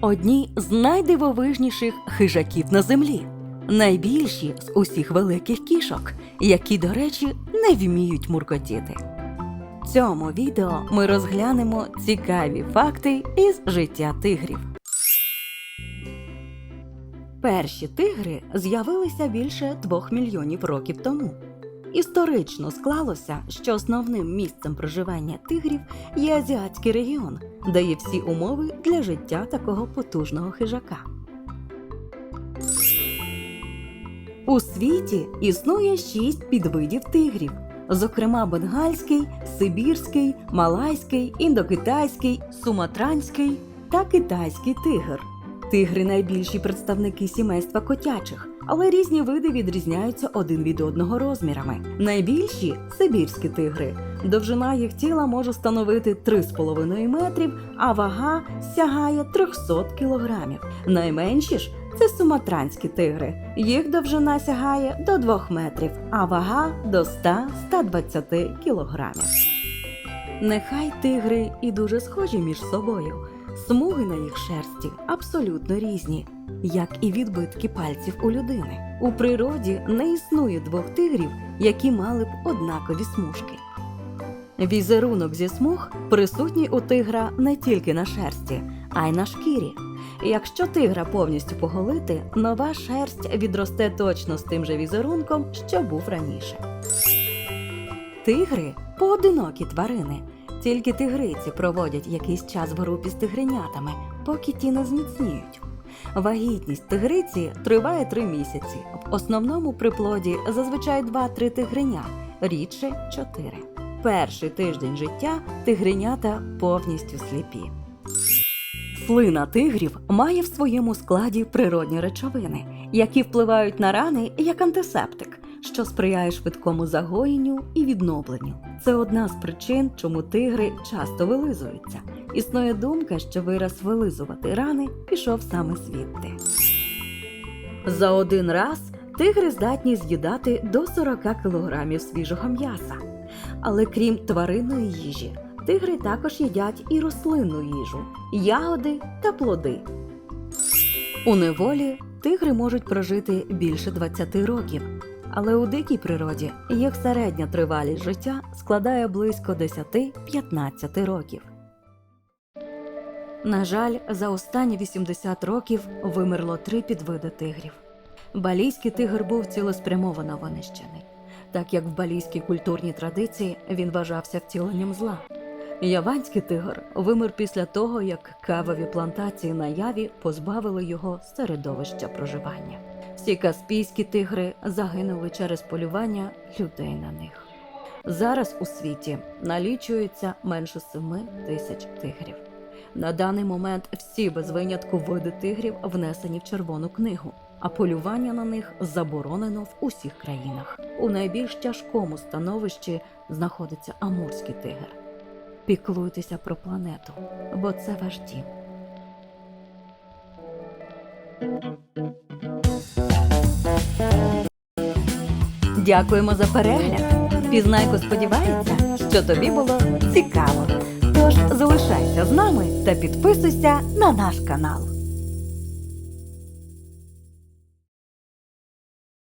одні з найдивовижніших хижаків на землі, найбільші з усіх великих кішок, які, до речі, не вміють муркотіти. В цьому відео ми розглянемо цікаві факти із життя тигрів. Перші тигри з'явилися більше двох мільйонів років тому. Історично склалося, що основним місцем проживання тигрів є азіатський регіон, де є всі умови для життя такого потужного хижака. У світі існує шість підвидів тигрів, зокрема бенгальський, сибірський, малайський, індокитайський, суматранський та китайський тигр. Тигри найбільші представники сімейства котячих, але різні види відрізняються один від одного розмірами. Найбільші сибірські тигри. Довжина їх тіла може становити 3,5 метрів, а вага сягає 300 кілограмів. Найменші ж це суматранські тигри. Їх довжина сягає до 2 метрів, а вага до 100-120 кілограмів. Нехай тигри і дуже схожі між собою. Смуги на їх шерсті абсолютно різні, як і відбитки пальців у людини. У природі не існує двох тигрів, які мали б однакові смужки. Візерунок зі смуг присутній у тигра не тільки на шерсті, а й на шкірі. Якщо тигра повністю поголити, нова шерсть відросте точно з тим же візерунком, що був раніше. Тигри поодинокі тварини. Тільки тигриці проводять якийсь час в групі з тигренятами, поки ті не зміцніють. Вагітність тигриці триває три місяці. В основному приплоді зазвичай 2-3 тигреня, рідше 4. Перший тиждень життя тигренята повністю сліпі. Слина тигрів має в своєму складі природні речовини, які впливають на рани як антисептик, що сприяє швидкому загоєнню і відновленню. Це одна з причин, чому тигри часто вилизуються. Існує думка, що вираз вилизувати рани пішов саме звідти. За один раз тигри здатні з'їдати до 40 кг свіжого м'яса. Але крім тваринної їжі, тигри також їдять і рослинну їжу, ягоди та плоди. У неволі тигри можуть прожити більше 20 років, але у дикій природі їх середня тривалість життя складає близько 10-15 років. На жаль, за останні 80 років вимерло три підвиди тигрів. Балійський тигр був цілеспрямовано винищений, так як в балійській культурній традиції він вважався втіленням зла. Яванський тигр вимер після того, як кавові плантації на яві позбавили його середовища проживання. Всі каспійські тигри загинули через полювання людей на них. Зараз у світі налічується менше 7 тисяч тигрів. На даний момент всі без винятку види тигрів внесені в червону книгу, а полювання на них заборонено в усіх країнах. У найбільш тяжкому становищі знаходиться амурський тигр. Піклуйтеся про планету, бо це ваш дім. Дякуємо за перегляд. Пізнайко сподівається, що тобі було цікаво. Тож залишайся з нами та підписуйся на наш канал.